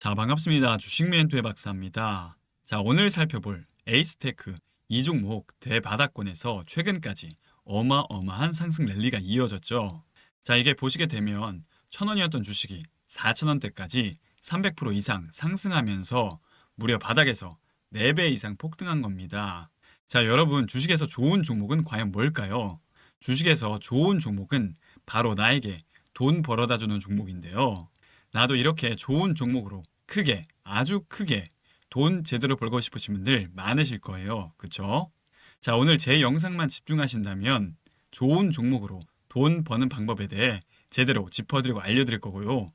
자, 반갑습니다. 주식 멘토의 박사입니다. 자, 오늘 살펴볼 에이스테크 이 종목 대바닥권에서 최근까지 어마어마한 상승 랠리가 이어졌죠. 자, 이게 보시게 되면 1000원이었던 주식이 4000원대까지 300% 이상 상승하면서 무려 바닥에서 4배 이상 폭등한 겁니다. 자, 여러분 주식에서 좋은 종목은 과연 뭘까요? 주식에서 좋은 종목은 바로 나에게 돈 벌어다 주는 종목인데요. 나도 이렇게 좋은 종목으로 크게 아주 크게 돈 제대로 벌고 싶으신 분들 많으실 거예요. 그쵸? 자, 오늘 제 영상만 집중하신다면 좋은 종목으로 돈 버는 방법에 대해 제대로 짚어드리고 알려드릴 거고요.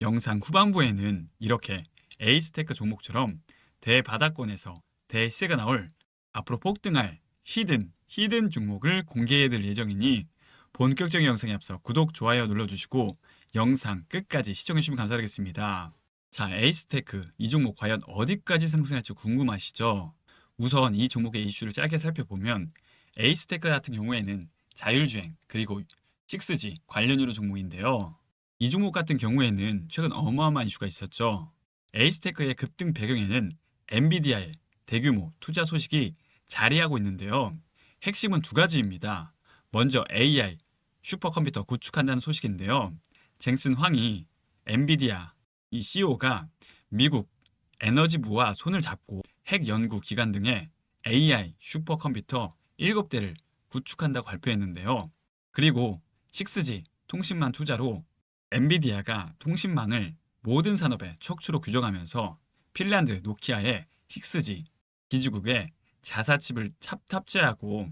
영상 후반부에는 이렇게 에이스테크 종목처럼 대바닥권에서 대세가 나올 앞으로 폭등할 히든 히든 종목을 공개해드릴 예정이니 본격적인 영상에 앞서 구독, 좋아요 눌러주시고 영상 끝까지 시청해주시면 감사드리겠습니다. 자, 에이스테크 이 종목 과연 어디까지 상승할지 궁금하시죠? 우선 이 종목의 이슈를 짧게 살펴보면 에이스테크 같은 경우에는 자율주행 그리고 6G 관련 유로 종목인데요. 이 종목 같은 경우에는 최근 어마어마한 이슈가 있었죠. 에이스테크의 급등 배경에는 엔비디아의 대규모 투자 소식이 자리하고 있는데요. 핵심은 두 가지입니다. 먼저 AI 슈퍼컴퓨터 구축한다는 소식인데요. 쟁슨 황이 엔비디아 이 CEO가 미국 에너지부와 손을 잡고 핵 연구 기관 등의 AI 슈퍼컴퓨터 7대를 구축한다고 발표했는데요. 그리고 6G 통신망 투자로 엔비디아가 통신망을 모든 산업의 척추로 규정하면서 핀란드 노키아의 6G 기지국에 자사칩을 탑- 탑재하고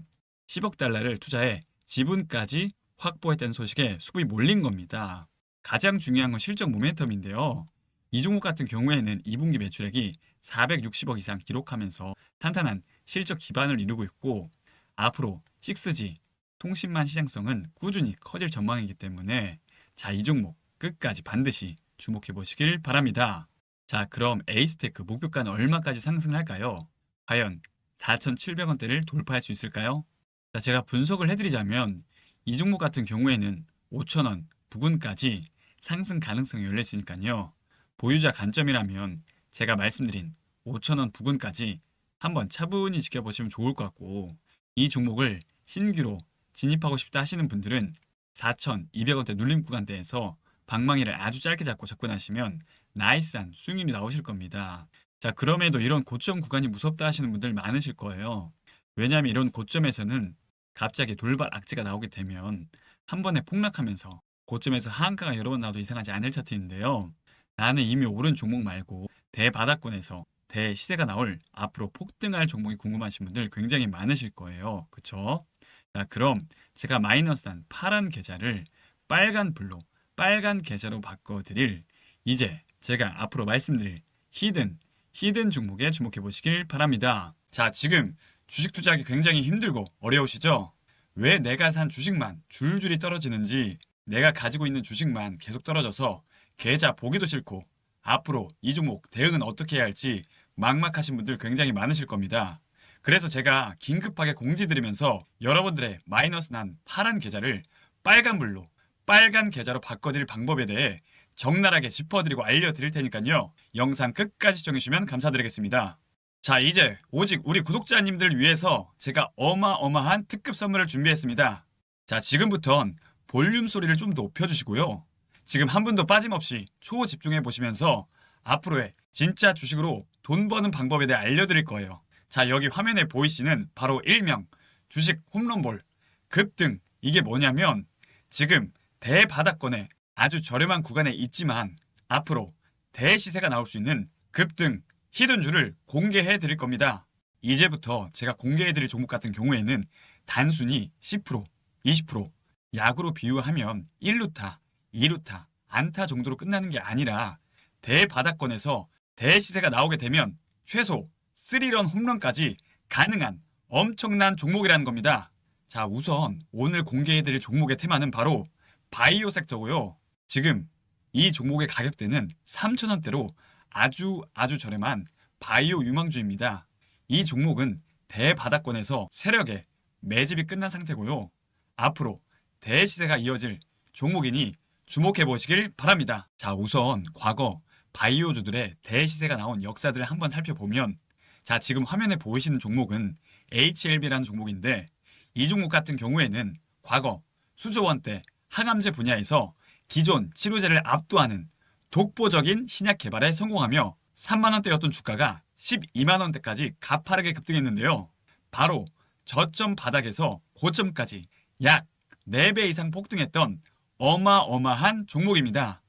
10억 달러를 투자해 지분까지 확보했다는 소식에 수급이 몰린 겁니다. 가장 중요한 건 실적 모멘텀인데요. 이 종목 같은 경우에는 2분기 매출액이 460억 이상 기록하면서 탄탄한 실적 기반을 이루고 있고 앞으로 6G 통신망 시장성은 꾸준히 커질 전망이기 때문에 자, 이 종목 끝까지 반드시 주목해 보시길 바랍니다. 자, 그럼 에이스테크 목표가는 얼마까지 상승할까요? 과연 4,700원대를 돌파할 수 있을까요? 자, 제가 분석을 해드리자면 이 종목 같은 경우에는 5,000원 부근까지 상승 가능성이 열려 있으니까요. 보유자 관점이라면 제가 말씀드린 5,000원 부근까지 한번 차분히 지켜보시면 좋을 것 같고 이 종목을 신규로 진입하고 싶다 하시는 분들은 4,200원대 눌림 구간대에서 방망이를 아주 짧게 잡고 접근하시면 나이스한 수익률이 나오실 겁니다. 자, 그럼에도 이런 고점 구간이 무섭다 하시는 분들 많으실 거예요. 왜냐하면 이런 고점에서는 갑자기 돌발 악재가 나오게 되면 한 번에 폭락하면서 고점에서 하한가가 여러 번 나와도 이상하지 않을 차트인데요. 나는 이미 오른 종목 말고 대바닥권에서 대시세가 나올 앞으로 폭등할 종목이 궁금하신 분들 굉장히 많으실 거예요. 그쵸? 자, 그럼 제가 마이너스한 파란 계좌를 빨간 불로 빨간 계좌로 바꿔드릴 이제 제가 앞으로 말씀드릴 히든 히든 종목에 주목해 보시길 바랍니다. 자, 지금 주식 투자하기 굉장히 힘들고 어려우시죠? 왜 내가 산 주식만 줄줄이 떨어지는지 내가 가지고 있는 주식만 계속 떨어져서 계좌 보기도 싫고 앞으로 이 종목 대응은 어떻게 해야 할지 막막하신 분들 굉장히 많으실 겁니다. 그래서 제가 긴급하게 공지 드리면서 여러분들의 마이너스 난 파란 계좌를 빨간불로 빨간 계좌로 바꿔드릴 방법에 대해 적나라하게 짚어드리고 알려드릴 테니까요. 영상 끝까지 시청해주시면 감사드리겠습니다. 자, 이제 오직 우리 구독자님들을 위해서 제가 어마어마한 특급 선물을 준비했습니다. 자, 지금부턴 볼륨 소리를 좀 높여주시고요. 지금 한 분도 빠짐없이 초집중해 보시면서 앞으로의 진짜 주식으로 돈 버는 방법에 대해 알려드릴 거예요. 자, 여기 화면에 보이시는 바로 일명 주식 홈런볼 급등 이게 뭐냐면 지금 대바닥권에 아주 저렴한 구간에 있지만 앞으로 대시세가 나올 수 있는 급등 히든주를 공개해 드릴 겁니다. 이제부터 제가 공개해 드릴 종목 같은 경우에는 단순히 10%, 20% 약으로 비유하면 1루타, 2루타, 안타 정도로 끝나는 게 아니라 대바닥권에서 대시세가 나오게 되면 최소 3런 홈런까지 가능한 엄청난 종목이라는 겁니다. 자, 우선 오늘 공개해 드릴 종목의 테마는 바로 바이오 섹터고요. 지금 이 종목의 가격대는 3,000원대로 아주 아주 저렴한 바이오 유망주입니다. 이 종목은 대바닥권에서 세력의 매집이 끝난 상태고요. 앞으로 대시세가 이어질 종목이니 주목해 보시길 바랍니다. 자, 우선 과거 바이오주들의 대시세가 나온 역사들을 한번 살펴보면 자, 지금 화면에 보이시는 종목은 HLB라는 종목인데 이 종목 같은 경우에는 과거 수조원 때 항암제 분야에서 기존 치료제를 압도하는 독보적인 신약 개발에 성공하며 3만 원대였던 주가가 12만 원대까지 가파르게 급등했는데요. 바로 저점 바닥에서 고점까지 약 4배 이상 폭등했던 어마어마한 종목입니다.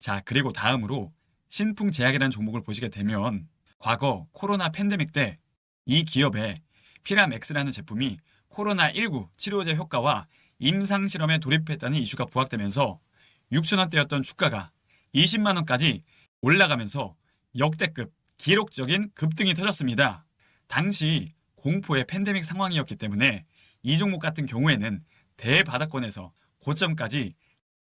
자, 그리고 다음으로 신풍제약이라는 종목을 보시게 되면 과거 코로나 팬데믹 때 이 기업의 피라맥스라는 제품이 코로나19 치료제 효과와 임상 실험에 돌입했다는 이슈가 부각되면서 6천원대였던 주가가 20만 원까지 올라가면서 역대급 기록적인 급등이 터졌습니다. 당시 공포의 팬데믹 상황이었기 때문에 이 종목 같은 경우에는 대바닥권에서 고점까지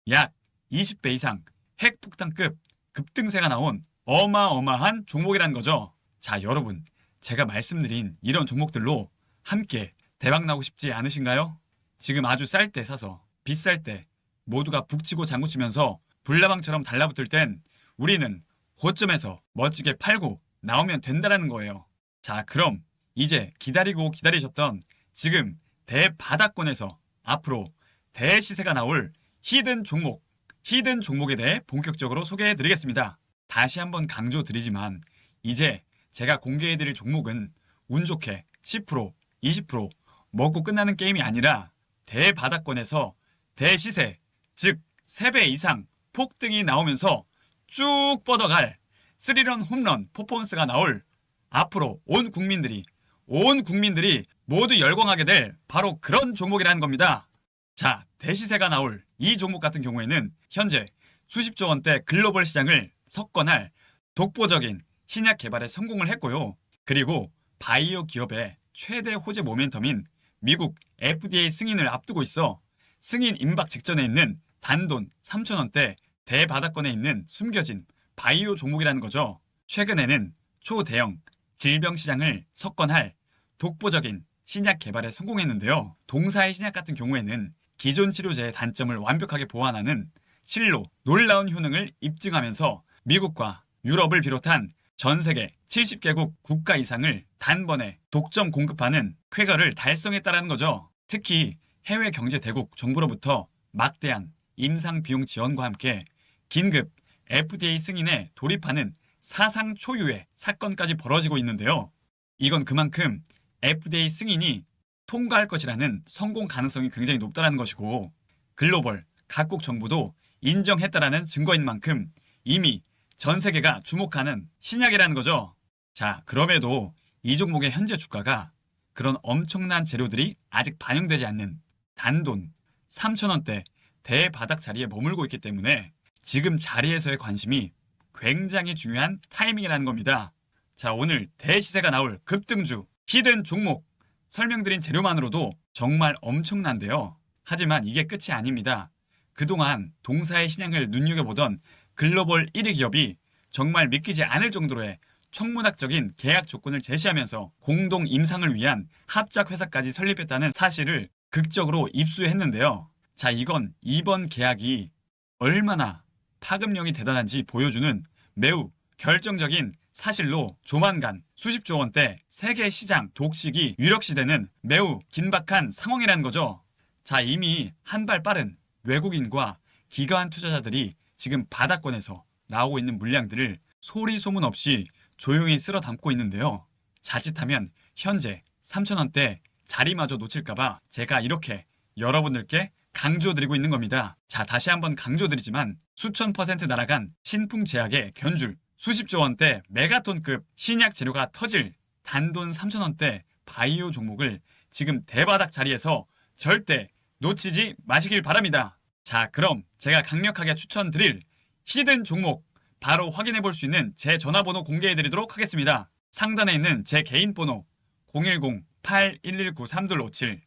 약 20배 이상 핵폭탄급 급등세가 나온 어마어마한 종목이라는 거죠. 자, 여러분. 제가 말씀드린 이런 종목들로 함께 대박 나고 싶지 않으신가요? 지금 아주 쌀 때 사서 비쌀 때 모두가 북치고 장구치면서 불나방처럼 달라붙을 땐 우리는 고점에서 멋지게 팔고 나오면 된다라는 거예요. 자, 그럼 이제 기다리고 기다리셨던 지금 대바닥권에서 앞으로 대시세가 나올 히든 종목, 히든 종목에 대해 본격적으로 소개해 드리겠습니다. 다시 한번 강조 드리지만 이제 제가 공개해 드릴 종목은 운 좋게 10%, 20% 먹고 끝나는 게임이 아니라 대바닥권에서 대시세, 즉 3배 이상 폭 등이 나오면서 쭉 뻗어갈 스리런 홈런 퍼포먼스가 나올 앞으로 온 국민들이 온 국민들이 모두 열광하게 될 바로 그런 종목이라는 겁니다. 자, 대시세가 나올 이 종목 같은 경우에는 현재 수십조 원대 글로벌 시장을 석권할 독보적인 신약 개발에 성공을 했고요. 그리고 바이오 기업의 최대 호재 모멘텀인 미국 FDA 승인을 앞두고 있어 승인 임박 직전에 있는 단돈 3천원대 대바닥권에 있는 숨겨진 바이오 종목이라는 거죠. 최근에는 초대형 질병 시장을 석권할 독보적인 신약 개발에 성공했는데요. 동사의 신약 같은 경우에는 기존 치료제의 단점을 완벽하게 보완하는 실로 놀라운 효능을 입증하면서 미국과 유럽을 비롯한 전 세계 70개국 국가 이상을 단번에 독점 공급하는 쾌거를 달성했다는 거죠. 특히 해외 경제 대국 정부로부터 막대한 임상 비용 지원과 함께 긴급 FDA 승인에 돌입하는 사상 초유의 사건까지 벌어지고 있는데요. 이건 그만큼 FDA 승인이 통과할 것이라는 성공 가능성이 굉장히 높다는 것이고 글로벌 각국 정부도 인정했다라는 증거인 만큼 이미 전 세계가 주목하는 신약이라는 거죠. 자, 그럼에도 이 종목의 현재 주가가 그런 엄청난 재료들이 아직 반영되지 않는 단돈 3천원대 대바닥 자리에 머물고 있기 때문에 지금 자리에서의 관심이 굉장히 중요한 타이밍이라는 겁니다. 자, 오늘 대시세가 나올 급등주, 히든 종목 설명드린 재료만으로도 정말 엄청난데요. 하지만 이게 끝이 아닙니다. 그동안 동사의 신앙을 눈여겨보던 글로벌 1위 기업이 정말 믿기지 않을 정도로의 청문학적인 계약 조건을 제시하면서 공동 임상을 위한 합작 회사까지 설립했다는 사실을 극적으로 입수했는데요. 자, 이건 이번 계약이 얼마나 파급력이 대단한지 보여주는 매우 결정적인 사실로 조만간 수십조 원대 세계 시장 독식이 유력시되는 매우 긴박한 상황이라는 거죠. 자, 이미 한 발 빠른 외국인과 기관 투자자들이 지금 바닥권에서 나오고 있는 물량들을 소리 소문 없이 조용히 쓸어 담고 있는데요. 자칫하면 현재 3천원대 자리마저 놓칠까봐 제가 이렇게 여러분들께 강조드리고 있는 겁니다. 자, 다시 한번 강조드리지만 수천 퍼센트 날아간 신풍 제약의 견줄 수십조 원대 메가톤급 신약 재료가 터질 단돈 3천 원대 바이오 종목을 지금 대바닥 자리에서 절대 놓치지 마시길 바랍니다. 자, 그럼 제가 강력하게 추천드릴 히든 종목 바로 확인해 볼 수 있는 제 전화번호 공개해 드리도록 하겠습니다. 상단에 있는 제 개인 번호 010-8119-3257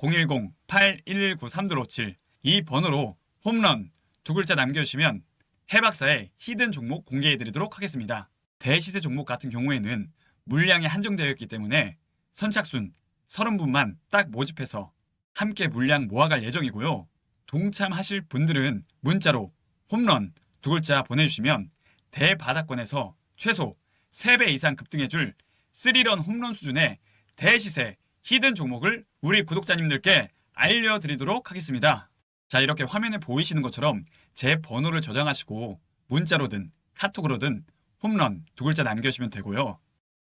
010-8119-3257 이 번호로 홈런 두 글자 남겨주시면 해박사의 히든 종목 공개해 드리도록 하겠습니다. 대시세 종목 같은 경우에는 물량이 한정되어 있기 때문에 선착순 30분만 딱 모집해서 함께 물량 모아갈 예정이고요. 동참하실 분들은 문자로 홈런 두 글자 보내주시면 대바닥권에서 최소 3배 이상 급등해줄 3런 홈런 수준의 대시세 히든 종목을 우리 구독자님들께 알려드리도록 하겠습니다. 자, 이렇게 화면에 보이시는 것처럼 제 번호를 저장하시고 문자로든 카톡으로든 홈런 두 글자 남겨주시면 되고요.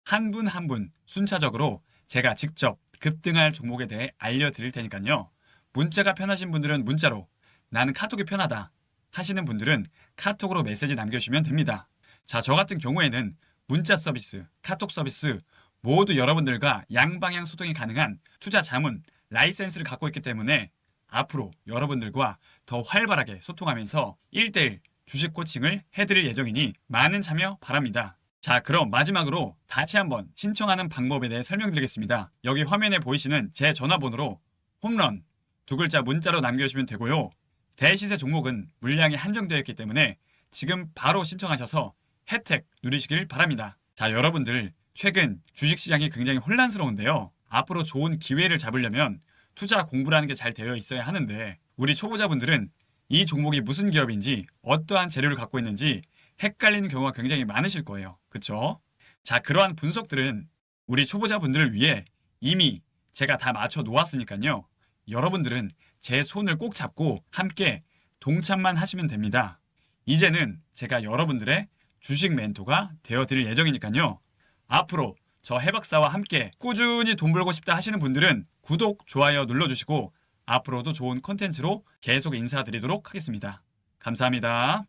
한분 한 분 순차적으로 제가 직접 급등할 종목에 대해 알려드릴 테니까요. 문자가 편하신 분들은 문자로 나는 카톡이 편하다 하시는 분들은 카톡으로 메시지 남겨주시면 됩니다. 자, 저 같은 경우에는 문자 서비스, 카톡 서비스 모두 여러분들과 양방향 소통이 가능한 투자 자문 라이센스를 갖고 있기 때문에 앞으로 여러분들과 더 활발하게 소통하면서 1대1 주식 코칭을 해드릴 예정이니 많은 참여 바랍니다. 자, 그럼 마지막으로 다시 한번 신청하는 방법에 대해 설명드리겠습니다. 여기 화면에 보이시는 제 전화번호로 홈런 두 글자 문자로 남겨주시면 되고요. 대시세 종목은 물량이 한정되어 있기 때문에 지금 바로 신청하셔서 혜택 누리시길 바랍니다. 자, 여러분들 최근 주식시장이 굉장히 혼란스러운데요. 앞으로 좋은 기회를 잡으려면 투자 공부라는 게 잘 되어 있어야 하는데 우리 초보자분들은 이 종목이 무슨 기업인지 어떠한 재료를 갖고 있는지 헷갈리는 경우가 굉장히 많으실 거예요. 그쵸? 자, 그러한 분석들은 우리 초보자분들을 위해 이미 제가 다 맞춰 놓았으니까요. 여러분들은 제 손을 꼭 잡고 함께 동참만 하시면 됩니다. 이제는 제가 여러분들의 주식 멘토가 되어 드릴 예정이니까요. 앞으로 저 해박사와 함께 꾸준히 돈 벌고 싶다 하시는 분들은 구독, 좋아요 눌러주시고 앞으로도 좋은 컨텐츠로 계속 인사드리도록 하겠습니다. 감사합니다.